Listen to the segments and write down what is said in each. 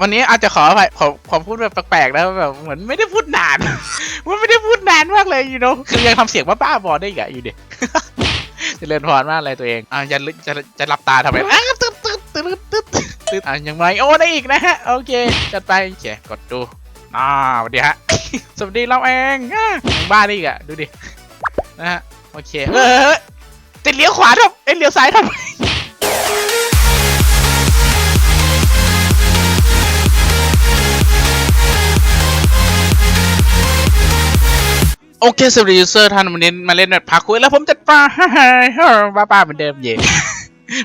วันนี้อาจจะขออภัยขอขอพูดแบบแปลกๆนะแบบเหมือนไม่ได้พูดนาน มันไม่ได้พูดนานมากเลยอยู่เนาะคือยังทำเสียงบ้าๆบอได้อีกอะอยู่ดิเจริญพรมากเลยตัวเองอะอย่าลึจะจะหลับตาทำไมอะตึ๊ดตึ๊ดตึ๊ดตึ๊ดตึ๊ดอะยังไงโอ้ได้อีกนะฮะโอเคจัดไปโอเคกดดูอ่าสวัสดีฮะสวัสดีเราเองอะบ้าได้อีกอะดูดินะฮะโอเคเออจะเลี้ยวขวาทำเอ้ยเลี้ยวซ้ายทำไม โอเคสวัสดียูเซอร์ท่านวันนี้มาเล่นแบบพาคุยแล้วผมจะป้าป้าป้าเหมือนเดิมเย่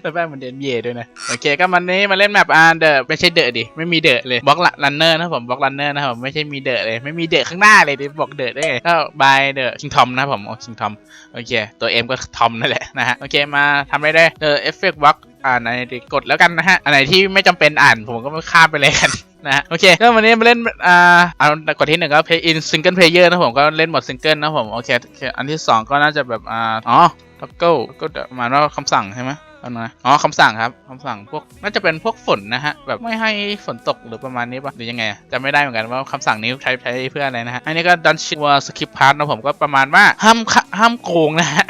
ป้าป้าเหมือนเดิมเย่ด้วยนะ โอเคก็วันนี้มาเล่นแมปอาร์เดอไม่ใช่เดอะดิ ไม่มีเดอะเลยบล็อกลันเนอร์นะผมบล็อกลันเนอร์นะผมไม่ใช่มีเดอะเลย ไม่มีเดอะข้างหน้าเลยดิบอกเดอะได้ไงก็บายเดอะคิงทอมนะผมโอ้คิงทอมโอเค ตัวเอ็มก็ทอมนั่นแหละนะฮะโอเคมาทำอะไรได้เดอเอฟเฟกต์บล็อกอ่านในกดแล้วกันนะฮะอันไหนที่ไม่จำเป็นอ่านผมก็ไม่ข้ามไปเลยกันนะโอเคก็วันนี้มาเล่นอ่าเอากดที่หนึ่งก็ play in single player นะผมก็เล่นหมดซิงเกิลนะผมโอเคอันที่สองก็น่าจะแบบอ่าอ๋อ toggle ก็ประมาณว่าคำสั่งใช่ไหม อานะอ๋อคำสั่งครับคำสั่งพวกน่าจะเป็นพวกฝนนะฮะแบบไม่ให้ฝนตกหรือประมาณนี้ป่ะหรือยังไงอะไม่ได้เหมือนกันว่าคำสั่งนี้ใช้ใช้เพื่ออะไรนะฮะอันนี้ก็ don't ship war skip part นะผมก็ประมาณว่าห้ามห้ามโกงนะฮะ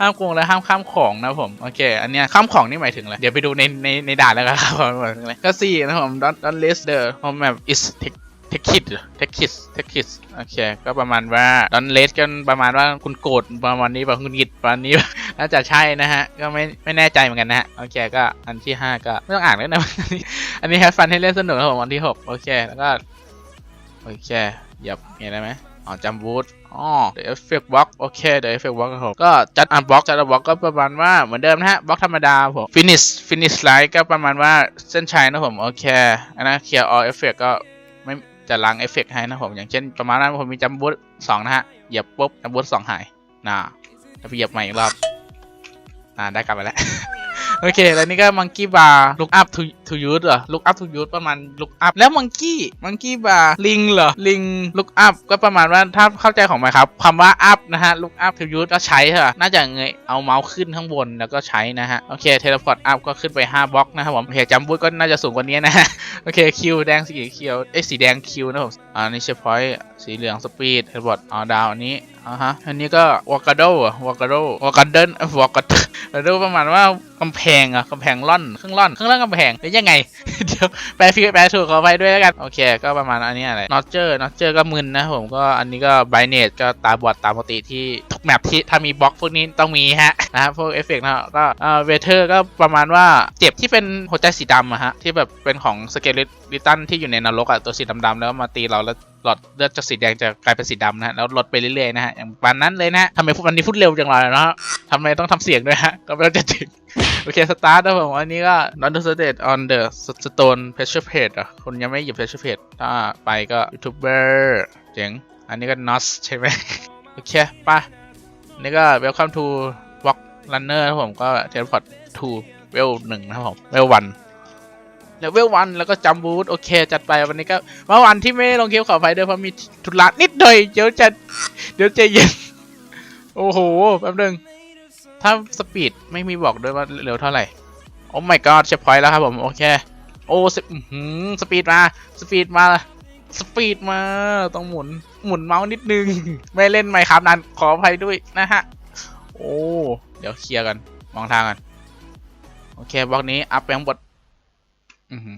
ห้ามโกงและห้ามข้ามของนะผมโอเคอันเนี้ยข้ามของนี่หมายถึงอะไรเดี๋ยวไปดูในในในด่านแล้วกันครับหมายถึงอะไรก็สี่นะผม don't don't list the home map is tech tech kit tech kit tech kit โอเค ก็ประมาณว่า don't list กันประมาณว่าคุณโกรธประมาณนี้ป่ะคุณหงิดประมาณนี้น่าจะใช่นะฮะ ก็ไม่ไม่แน่ใจเหมือนกันนะฮะ โอเค ก็อันที่ห้าก็ไม่ต้องอ่านแล้วนะ อันนี้แฮฟฟันให้เล่นสนุกนะผมวันที่หกโอเค แล้วก็ โอเคหยับมีอะไรไหมอ๋อจำบูทอ๋อ the effect block โอเค the effect block ครับผมก็จัดอันบล็อกจัดอันบล็อกก็ประมาณว่าเหมือนเดิมนะฮะบล็อกธรรมดาผม finish finish line ก็ประมาณว่าเส้นชัยนะผม โอเค อันนั้น clear all effect ก็ จะล้างเอฟเฟกให้นะผม อย่างเช่นประมาณนั้นผมมีจำบูสสองนะฮะ เหยียบปุ๊บจำบูสสองหายน่าแล้วไปเหยียบใหม่อีกรอบอ่าได้กลับไปแล้ว โอเค แล้วนี่ก็ monkey bar look up to to use เหรอ look up to use ประมาณ look up แล้ว monkey monkey bar ลิงเหรอลิง look up ก็ประมาณว่าถ้าเข้าใจของมันครับคำว่า up นะฮะ look up to use ก็ใช้เหรอน่าจะเงยเอาเมาส์ขึ้นข้างบนแล้วก็ใช้นะฮะโอเค teleport up ก็ขึ้นไป 5บล็อกนะครับผมโอเคจัมบูทก็น่าจะสูงกว่านี้นะโอเคคิวแดงสีเขียวเอ้สีแดงคิวนะผมอ่านี่เชฟพอยต์สีเหลืองสปีดเทเลพอร์ตอ๋อดาวอันนี้ อ่าฮะ อันนี้ก็วากาโดอะวากาโดวากาเดนวากาเดวากาโดประมาณว่ากำแพงอะกำแพงล่อนเครื่องล่อนเครื่องล่อนกำแพงเป็นยังไง เดี๋ยวแปลผิดแปลถูกขอไปด้วยแล้วกัน โอเค ก็ประมาณอันนี้อะไรนอตเจอร์นอตเจอร์ก็มึนนะผมก็อันนี้ก็ไบเนตก็ตาบอดตามปกติที่ แมปที่ถ้ามีบล็อกพวกนี้ต้องมีฮะนะครับพวกเอฟเฟกต์นะก็เอ่าเวเทอร์ก็ประมาณว่าเจ็บที่เป็นหัวใจสีดำอะฮะที่แบบเป็นของสเกลิลิตันที่อยู่ในนรกอะตัวสีดำๆแล้วมาตีเราแล้วหลอดเลือดจากสีแดงจะกลายเป็นสีดำนะฮะแล้วลดไปเรื่อยๆนะฮะอย่างปานนั้นเลยนะฮะทำไมพวกวันนี้พูดเร็วจังเลยนะฮะทำไมต้องทำเสียงด้วยฮะก็ไม่ต้องจะถึงโอเค สตาร์ทนะผมอันนี้ก็ not to state on the stone pressure plate อะคนยังไม่หยิบ pressure plate ถ้าไปก็ youtuber เจ๋ง อันนี้ก็ nos ใช่ไหม โอเค ไป นนี้ก็ welcome to walk runner นะผมก็ teleport to well หนึ่งนะครับผม well one แล้วเวลวันแล้วก็จัมบูทโอเค จัดไปวันนี้ก็เมื่อวันที่ไม่ลงคลิปขอไปด้วยเพราะมีธุระนิดหน่อยเดี๋ยวจะเดี๋ยวจะเย็น โอ้โหแป๊บนึง ถ้าสปีดไม่มีบอกด้วยว่าเร็วเท่าไหร่ โอ้ my god เช็คพอยต์แล้วครับผม โอเค โอ้สอื้อหือสปีดมา สปีดมา สปีดมา ต้องหมุน หมุนเมาส์นิดนึง ไม่เล่นไหมครับนั้นขออภัยด้วยนะฮะ โอ้ เดี๋ยวเคลียร์กัน มองทางกัน โอเคบล็อกนี้ อัพไปข้างบนอือฮึ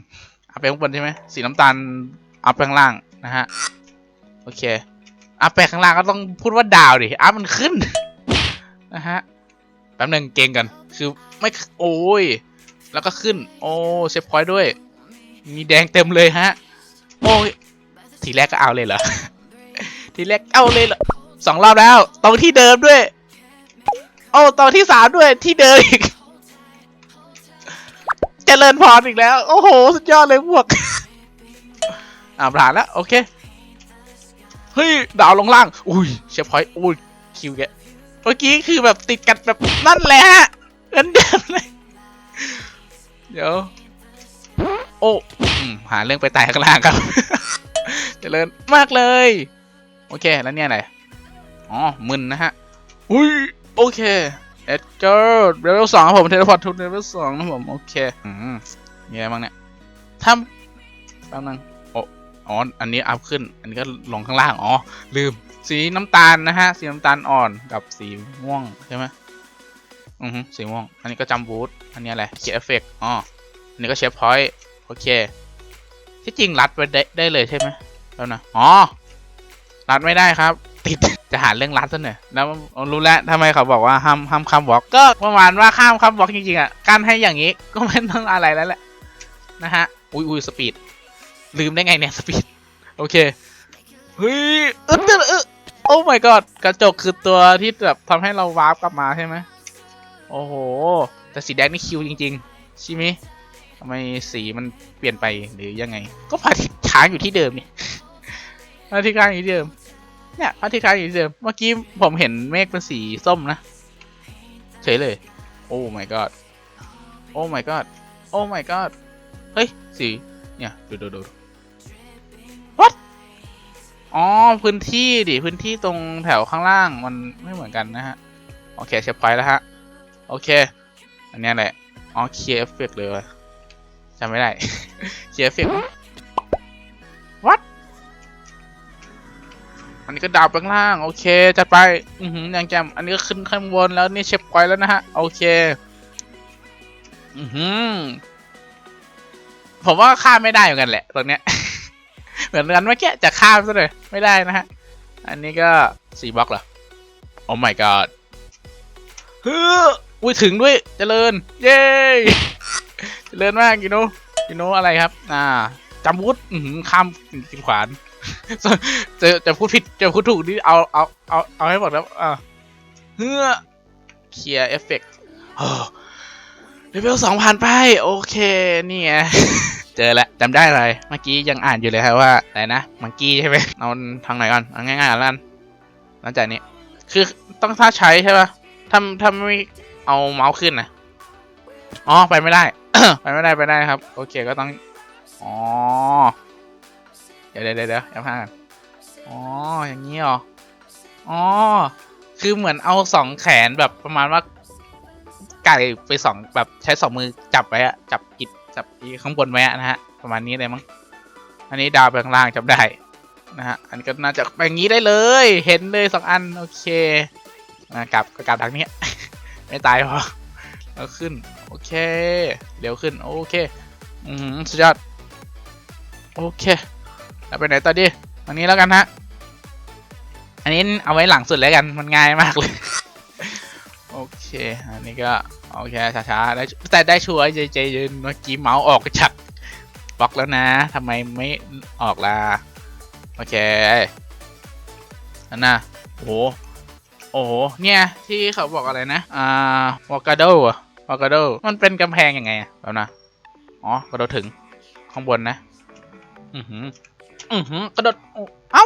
อัพไปข้างบนใช่ไหม สีน้ำตาล อัพไปข้างล่างนะฮะ โอเค อัพไปข้างล่างก็ต้องพูดว่าดาวดิ อัพมันขึ้น นะฮะ แป๊บหนึงเก่งกัน คือไม่ โอ้ย แล้วก็ขึ้น โอ้เซฟพอยต์ด้วย มีแดงเต็มเลยฮะ โอ้ย ทีแรกก็เอาเลยเหรอ ทีแรกเอาเลยเหรอสองรอบแล้ว ตรงที่เดิมด้วย โอ้ตรงที่สามด้วยที่เดิมอีกเจริญพรอีกแล้ว โอ้โห สุดยอดเลยพวก อ่าผ่านแล้ว โอเค เฮ้ย ดาวลงล่าง อุ้ยเชฟพอยต์อุ้ย คิวแกเมื่อกี้คือแบบติดกันแบบนั่นแหละฮะเหมนเดิมเลยเดี๋ยว โอ้หาเรื่องไปตายข้างล่างครับ เจริญมากเลย โอเค แล้วเนี่ยอะไร อ๋อ มึนนะฮะ อุ้ย โอเค เอ็ดเจอร์เลเวลสองครับผมเทเลพอร์ตทูเลเวลสองนะครับผม โอเค อืมมีอะไรบ้างเนี่ยถ้าป๊บนึงโอ้อ๋อ อันนี้อัพขึ้น อันนี้ก็ลงข้างล่าง อ๋อ ลืม สีน้ำตาลนะฮะ สีน้ำตาลอ่อนกับสีม่วงใช่ไหมอือฮึสีม่วง อันนี้ก็จัมบูทอันนี้อะไรเคียเอฟเฟกอ๋ออันนี้ก็เชฟพอยต์โอเค ที่จริงรัดไปได้ได้เลยใช่ไหมแล้วนะอ๋อรัดไม่ได้ครับ ติดจะหาเรื่องรัดซะหน่อยแล้วรู้แล้วทำไมเขาบอกว่าห้ามห้ามข้ามบล็อกก็ประมาณว่าข้ามข้ามบล็อกจริงๆอะการให้อย่างนี้ก็ไม่ต้องอะไรแล้วแหละนะฮะอุ้ยอุ้ยสปีดลืมได้ไงเนี่ยสปีดโอเคเฮ้ยเออเออโอ้ my god กระจกคือตัวที่แบบทำให้เราวาร์ปกลับมาใช่ไหมโอ้โห แต่สีแดงนี่คิวจริง ๆ ใช่ไหม ไมสีมันเปลี่ยนไปหรือยังไง ก็พระอาทิตย์ค้างอยู่ที่เดิมนี่พระอาทิตย์ค้างอยู่ที่เดิมเนี่ยพระอาทิตย์ค้างอยู่ที่เดิมเมื่อกี้ผมเห็นเมฆเป็นสีส้มนะเฉยเลย โอ้ my god โอ้ my god โอ้ my god เฮ้ยสีเนี่ยดูดูดู what อ๋อพื้นที่ดิพื้นที่ตรงแถวข้างล่างมันไม่เหมือนกันนะฮะโอเคเชฟพอยต์แล้วฮะโอเค อันนี้แหละอ๋อเคลียร์เอฟเฟกเลยวะ จำไม่ได้ เคลียร์เอฟเฟก what อันนี้ก็ดาวไปข้างล่าง โอเคจัดไป อือหือยังแจมอันนี้ก็ขึ้นข้างบนแล้วนี่เชฟพอยต์แล้วนะฮะ โอเค อือหือ ผมว่าข้ามไม่ได้เหมือนกันแหละตรงเนี้ย เหมือนกันเมื่อกี้จะข้ามซะเลย ไม่ได้นะฮะ อันนี้ก็สี่บล็อกเหรอ โอ้ my god เฮ้ออุ้ยถึงด้วย เจริญ เย้ เจริญมากกิโนกิโนอะไรครับ อ่าจำวุฒข้ามกินขวานจะจะพูดผิดจะพูดถูกนี่เอาเอาเอาเอาให้หมดแล้วอ่าเฮ้อเคลียร์เอฟเฟกต์เลเวลสองผ่านไป โอเคนี่ไงเจอแล้วจำได้เลยเมื่อกี้ยังอ่านอยู่เลยครับว่าอะไรนะมังกี้ใช่ไหมเอาทางไหนก่อนเอาง่ายๆแล้วกันหลังจากนี้ คือต้องถ้าใช้ใช่ป่ะถ้าถ้าไม่เอาเมาส์ขึ้นนะ อ๋อ ไปไม่ได้ ไปไม่ได้ไปได้ครับ โอเคก็ต้อง อ๋อ เดี๋ยวเดี๋ยวเดี๋ยวแอปห้ากันอ๋อ อย่างนี้เหรอ อ๋อ คือเหมือนเอาสองแขนแบบประมาณว่า ไก่ไปสองแบบใช้สองมือจับไว้อะจับกิดจับอีข้างบนไว้นะฮะ ประมาณนี้เลยมั้ง อันนี้ดาวไปข้างล่างจับได้นะฮะ อันนี้ก็น่าจะแบบนี้ได้เลย เห็นเลยสองอัน โอเคอ่ากลับก็กลับทางนี้ ไม่ตายพอ แล้วขึ้น โอเค เร็วขึ้น โอเค อือหือสุดยอด โอเคแล้วไปไหนต่อดีอันนี้แล้วกันฮะ อันนี้เอาไว้หลังสุดแล้วกัน มันง่ายมากเลย โอเค อันนี้ก็ โอเค ช้าๆ ได้ แต่ได้ชัวร์ใจใจเย็นเมื่อกี้เมาส์ออกจากบล็อกแล้วนะ ทำไมไม่ออกล่ะ โอเคอันน่ะโอ้ โอ้โหเนี่ย ที่เขาบอกอะไรนะ อ่าวอกาโดอะวอกาโดมันเป็นกำแพงยังไงอะแล้วนะ อ๋อกระโดดถึง ข้างบนนะ อือหือ อือหือกระโดดเอ้า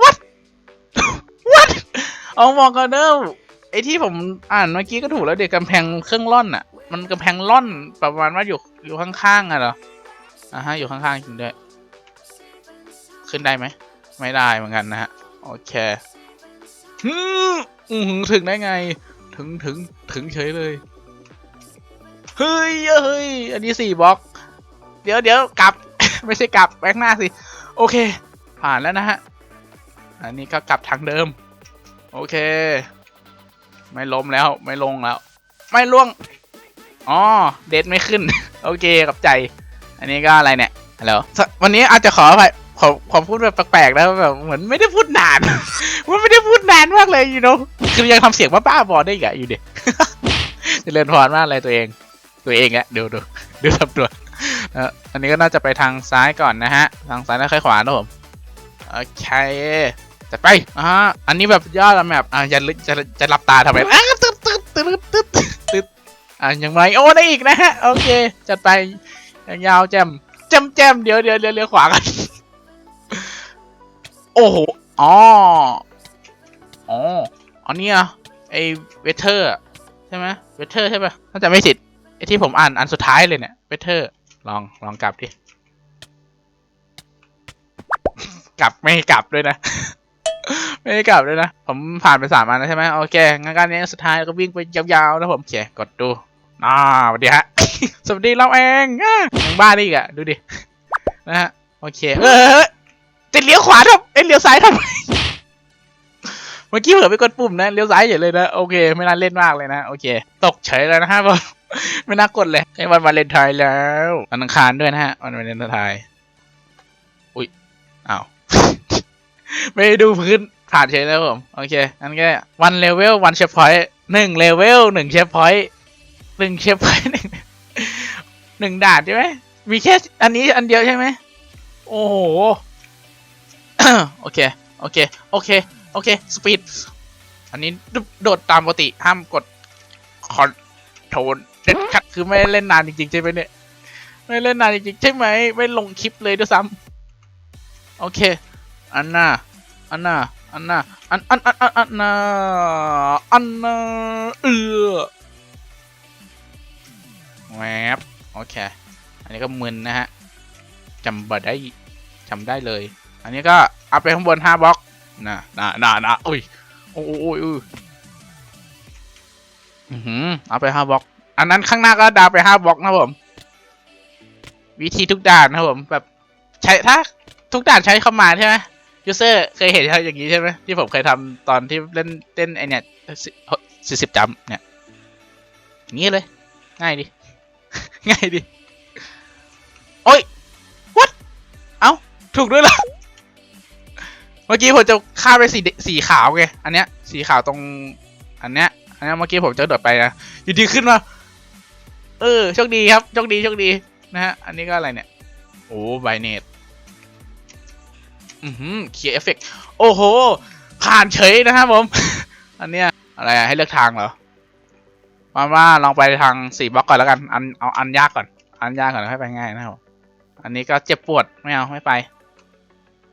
what what เอาวอกาโดไอที่ผมอ่านเมื่อกี้ก็ถูกแล้วเด็กกำแพงเครื่องร่อนอะมันกำแพงร่อนประมาณว่าอยู่อยู่ข้างๆอะเหรออ่าฮะอยู่ข้างๆจริงด้วย ขึ้นได้ไหม ไม่ได้เหมือนกันนะฮะ โอเค ฮึมอือหือถึงได้ไง ถึงถึงถึงเฉยเลย เฮ้ยเฮ้ยอันนี้สี่บล็อก เดี๋ยวเดี๋ยวกลับ ไม่ใช่กลับแบกหน้าสิ โอเค ผ่านแล้วนะฮะ อันนี้ก็กลับทางเดิม โอเค ไม่ล้มแล้วไม่ลงแล้ว ไม่ล่วง อ๋อ เดทไม่ขึ้น โอเคกับใจ อันนี้ก็อะไรเนี่ยฮัลโหลวันนี้อาจจะขออภัย ขอขอพูดแบบแปลกๆนะแบบเหมือนไม่ได้พูดนานมันไม่ได้พูดนานมากเลยอยู่เนาะคือยังทำเสียงบ้าๆบอได้อีกอะอยู่ดิเจริญพรมากเลยตัวเอง ตัวเองอะเดี๋ยวดูดูทำตัวเอ่ออันนี้ก็น่าจะไปทางซ้ายก่อนนะฮะ ทางซ้ายแล้วค่อยขวานะผมโอเคจัดไปอ่าอันนี้แบบยอดอะแบบอ่าจะจะจะหลับตาทำไมอะตึ๊ดตึ๊ดตึ๊ดตึ๊ดตึ๊ดอ่ายังไงโอ้ได้อีกนะฮะโอเคจัดไปยาวๆแจมแจมแจมเดี๋ยวเดี๋ยวเดี๋ยวเลี้ยวขวากัน โอ้โห อ๋อ อ๋อ อันนี้อะไอเวเทอร์ใช่ไหมเวเทอร์ใช่ปะถ้าจะไม่ผิดไอที่ผมอ่านอันสุดท้ายเลยเนี่ยเวเทอร์ลองลองกลับดิ กลับไม่กลับด้วยนะ ไม่กลับด้วยนะ ผมผ่านไปสามอันแล้วใช่ไหมโอเคงั้นการนี้สุดท้ายก็วิ่งไปยาวๆนะผมโอเคกดดูอ่าสวัสดีฮะ สวัสดีเราเองอะยังบ้าได้อีกอะ ดูดิ นะฮะ โอเค เออ จะเลี้ยวขวาทำเอ้ยเลี้ยวซ้ายทำไมเมื่อกี้เผื่อไปกดปุ่มนะเลี้ยวซ้ายอย่าเลยนะโอเคไม่น่าเล่นมากเลยนะโอเค ตกเฉยเลยนะฮะผมไม่น่ากดเลยไอ้วันวาเลนไทน์แล้ววันอังคารด้วยนะฮะวันวาเลนไทน์อุ้ยอ้าวไม่ด้ดูพื้นผ่านเฉยแล้วผมโอเคงั้นก็วันเลเวลวันเชฟพอยต์หนึ่งเลเวลหนึ่งเชฟพอยต์หนึ่งเชฟพอยต์หนึ่งหนึ่งด่านใช่ไหมมีแค่อันนี้อันเดียวใช่ไหมโอ้โห โอเค โอเค โอเค โอเค สปีด อันนี้โดดตามปกติ ห้ามกดคอนโทรลเด็ดขาดคือไม่เล่นนานจริงๆใช่ไหมเนี่ย ไม่เล่นนานจริงๆใช่ไหม ไม่ลงคลิปเลยด้วยซ้ำโอเค อันน่า อันน่า อันน่า อัน อัน อัน อัน อันน่าอันน่าเออแวบโอเค อันนี้ก็มึนนะฮะจำบัได้จำได้เลย อันนี้ก็เอาไปข้างบนห้าบล็อกนะนะนะนะอุ้ยโอ้ยโอ้ยอือหือเอาไปห้าบล็อก อันนั้นข้างหน้าก็ดาวไปห้าบล็อกนะผม วิธีทุกด่านนะผมแบบใช้ถ้าทุกด่านใช้เข้ามาใช่ไหมยูเซอร์เคยเห็นอย่างนี้ใช่ไหมที่ผมเคยทำตอนที่เล่นเต้นไอเนี่ยสี่สิบจำเนี่ยงนี้เลย ง่ายดิ ง่ายดิ โอ้ย what เอ้า ถูกด้วยเหรอ เมื่อกี้ผมจะข้ามไปสีสีขาวไงอันเนี้ย สีขาวตรง อันเนี้ย อันเนี้ยเมื่อกี้ผมจะโดดไปนะอยู่ดีขึ้นมา เออโชคดีครับโชคดีโชคดีนะฮะอันนี้ก็อะไรเนี่ยโอ้ไบเนตอือหือเคียร์เอฟเฟกโอ้โห ผ่านเฉยนะครับผม อันเนี้ยอะไรอะให้เลือกทางเหรอมาว่าลองไปทางสี่บล็อกก่อนแล้วกัน อันเอาอันยากก่อน อันยากก่อนแล้วให้ไปง่ายนะครับ อันนี้ก็เจ็บปวดไม่เอาไม่ไป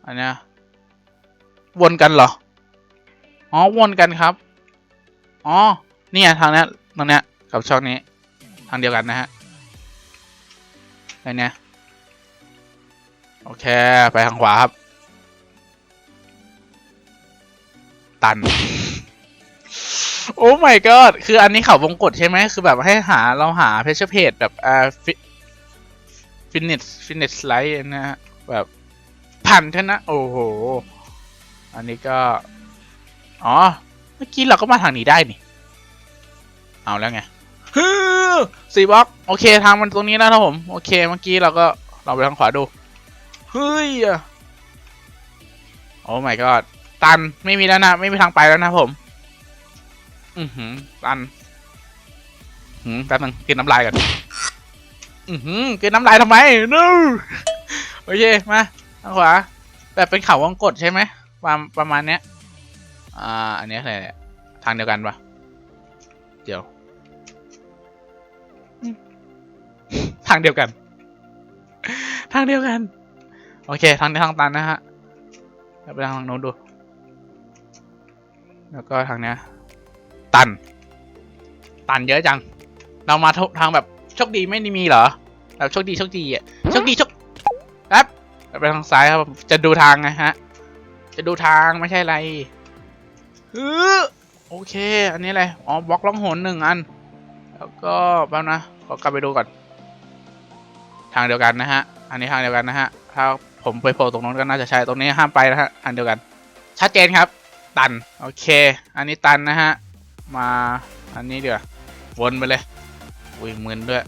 อันเนี้ย วนกันเหรอ อ๋อ วนกันครับ อ๋อ เนี่ยทางนี้ยตรงนี้กับช่องนี้ ทางเดียวกันนะฮะไอเนี้ยโอเค ไปทางขวาครับ ตัน โอ้ my god คืออันนี้เขาวงกดใช่ไหม คือแบบให้หาเราหาเพชเพจแบบอ่าฟินเนสฟินเนสไลท์นะฮะ แบบผ่านชนะ โอ้โห อันนี้ก็ อ๋อ เมื่อกี้เราก็มาทางนี้ได้นี่ เอาแล้วไงฮึสี่บล็อก โอเค ทางมันตรงนี้แล้วนะผม โอเค เมื่อกี้เราก็เราไปทางขวาดู เฮ้ยอะโอ้ my god ตัน ไม่มีแล้วนะ ไม่มีทางไปแล้วนะผม อือหือ ตันหืมแป๊บนึงกินน้ำลายก่อนอือหือกินน้ำลายทำไม no โอเค มา ทางขวา แบบเป็นเขาวงกดใช่ไหม ประประมาณเนี้ย อ่า อันนี้อะไรเนี่ยทางเดียวกันปะเดี๋ยวอืมทางเดียวกัน ทางเดียวกัน โอเค ทางนี้ทางตันนะฮะแล้วไปทางโน้นดู แล้วก็ทางเนี้ย ตัน ตันเยอะจัง เรามาทางแบบโชคดีไม่ได้มีเหรอ แบบโชคดีโชคดีอะ โชคดีโชคแป๊บไปทางซ้ายครับ จะดูทางไงฮะ จะดูทางไม่ใช่อะไรเออโอเค อันนี้อะไร อ๋อ บล็อกล่องหนหนึ่งอัน แล้วก็แป๊บนะ ขอกลับไปดูก่อน ทางเดียวกันนะฮะ อันนี้ทางเดียวกันนะฮะ ถ้าผมไปโผล่ตรงนู้นก็น่าจะใช่ ตรงนี้ห้ามไปนะฮะทางเดียวกัน ชัดเจนครับ ตัน โอเค อันนี้ตันนะฮะ มา อันนี้เดี๋ยววนไปเลย อุ้ยมึนด้วย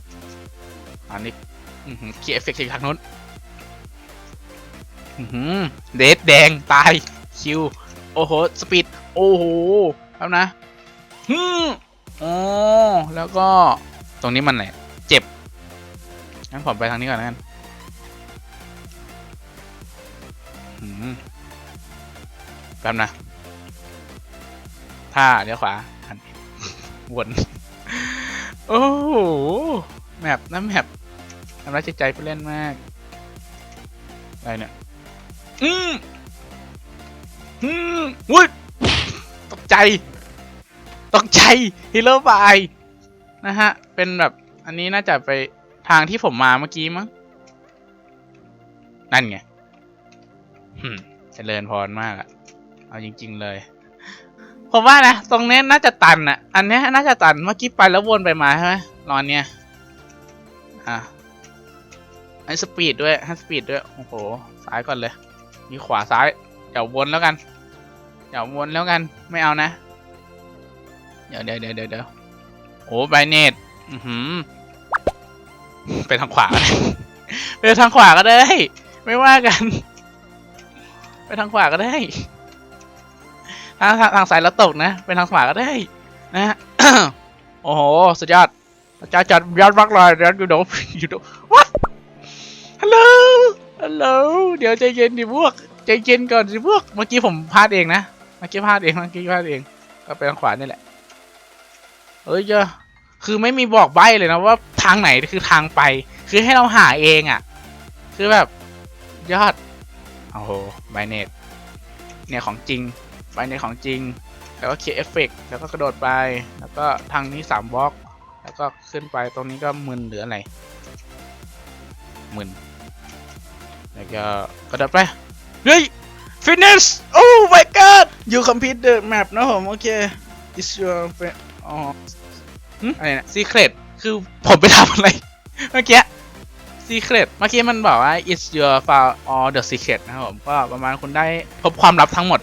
อันนี้เกียร์เอฟเฟกต์ทางนู้น เดดแดง ตาย คิว โอ้โห สปีด โอ้โหแล้วนะฮึอ๋อแล้วก็ตรงนี้มันไหนเจ็บ งั้นผมไปทางนี้ก่อนนะกันแป๊บนะถ้าเลี้ยวขวาหันวนโอ้โหแมปน้ำแมปทำร้ายจิตใจผู้เล่นมากอะไรเนี่ย อืมอืมวุ้ยตกใจ ตกใจฮิลเลอร์บายนะฮะ เป็นแบบ อันนี้น่าจะไปทางที่ผมมาเมื่อกี้มั้ง นั่นไงหืมเจริญพรมากอะเอาจริง ๆ เลย ผมว่านะ ตรงนี้น่าจะตันอะอันนี้น่าจะตัน เมื่อกี้ไปแล้ววนไปมาใช่ไหมรอนเนี้ยอะให้สปีดด้วยให้สปีดด้วย โอ้โห ซ้ายก่อนเลย มีขวาซ้ายเดี๋ยววนแล้วกันเดี๋ยววนแล้วกันไม่เอานะเดี๋ยวเดี๋ยวเดี๋ยวเดี๋ยวเดี๋ยวโอ้ไบเนตอือหือไปทางขวาไปทางขวาก็ได้ ไม่ว่ากัน ไปทางขวาก็ได้ทางทางทางซ้ายแล้วตกนะ ไปทางขวาก็ได้ นะโอ้โหสุดยอดอาจารย์จัดยอดมากเลยยอดยูโดยูโด what ฮัลโหล ฮัลโหลเดี๋ยวใจเย็นดิพวกใจเย็นก่อนสิพวกเมื่อกี้ผมพลาดเองนะเมื่อกี้พลาดเองเมื่อกี้พลาดเอง ก็ไปทางขวานี่แหละเอ้ยเจ้าคือไม่มีบอกใบ้เลยนะว่าทางไหนคือทางไป คือให้เราหาเองอะ่ะ คือแบบยอดโอ้โหไบเนตเนี่ยของจริงไบเนตของจริง แล้วก็เคเอฟเฟกแล้วก็กระโดดไป แล้วก็ทางนี้สามบล็อก แล้วก็ขึ้นไปตรงนี้ก็มึนหรืออะไรมึน แล้วก็กระโดดไปเฮ้ย finish oh my god you complete the map นะผมโอเค is your อ๋ออะไรนะ secret คือผมไปทำอะไร เมื่อกี้ secret เมื่อกี้มันบอกว่า is your file all the secret นะครับผมก็ประมาณคุณได้พบความลับทั้งหมด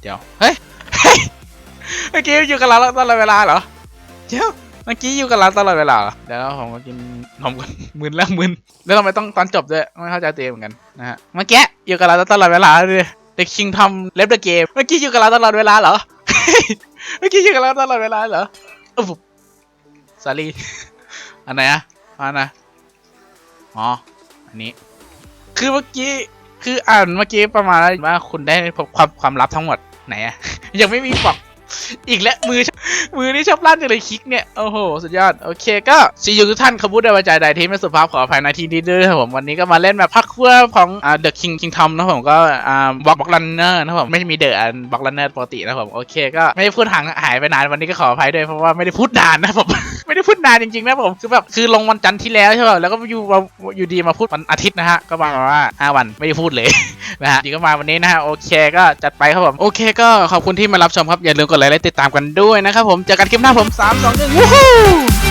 เดี๋ยว เฮ้ยเฮ้ยเมื่อกี้อยู่กับเราตลอดเวลาเหรอ เดี๋ยว เมื่อกี้อยู่กับเราตลอดเวลาเดี๋ยวผมก็กินนมก่อนมึนแล้วมึนแล้วทำไมต้องตอนจบด้วยไม่เข้าใจตัวเองเหมือนกันนะฮะเมื่อกี้อยู่กับเราตลอดเวลาเลยเด็กชิงทำเล็บเดอะเกมเมื่อกี้อยู่กับเราตลอดเวลาเหรอเมื่อกี้อยู่กับเราตลอดเวลาเหรออุ๊บสาลีอันไหนอะอันไหนอ๋ออันนี้ คือเมื่อกี้คืออ่านเมื่อกี้ประมาณว่าคุณได้พบความความลับทั้งหมดไหนอะยังไม่มีบอกอีกแล้วมือ มือนี่ชอบลั่นจังเลยคลิกเนี่ย โอ้โห สุดยอด โอเคก็ซียูทุกท่านขบูดได้วยวาจาใดที่ไม่สุภาพขออภัยในทีนี้ด้วยนะครับผม วันนี้ก็มาเล่นแบบพักเพื่อของเดอะคิงคิงทอมนะผมก็อ่าบล็อกบล็อกลันเนอร์นะผม ไม่มีเดอะอันบล็อกลันเนอร์ปกตินะผม โอเคก็ไม่ได้พูดห่างหายไปนานวันนี้ก็ขออภัยด้วยเพราะว่าไม่ได้พูดนานนะผม ไม่ได้พูดนานจริงๆนะผมคือแบบคือลงวันจันทร์ที่แล้วใช่ป่ะแล้วก็อยู่มาอยู่ดีมาพูดวันอาทิตย์นะฮะก็มาว่าห้าวันไม่ได้พูดเลยนะฮะดีก็มาวันนี้นะฮะโอเคก็จัดไปครับผมโอเค ก็ขอบคุณที่มารับชมครับอย่าลืมกดไลค์และติดตามกันด้วยนะครับผมเจอกันคลิปหน้าผม3 2 1วู้ฮู้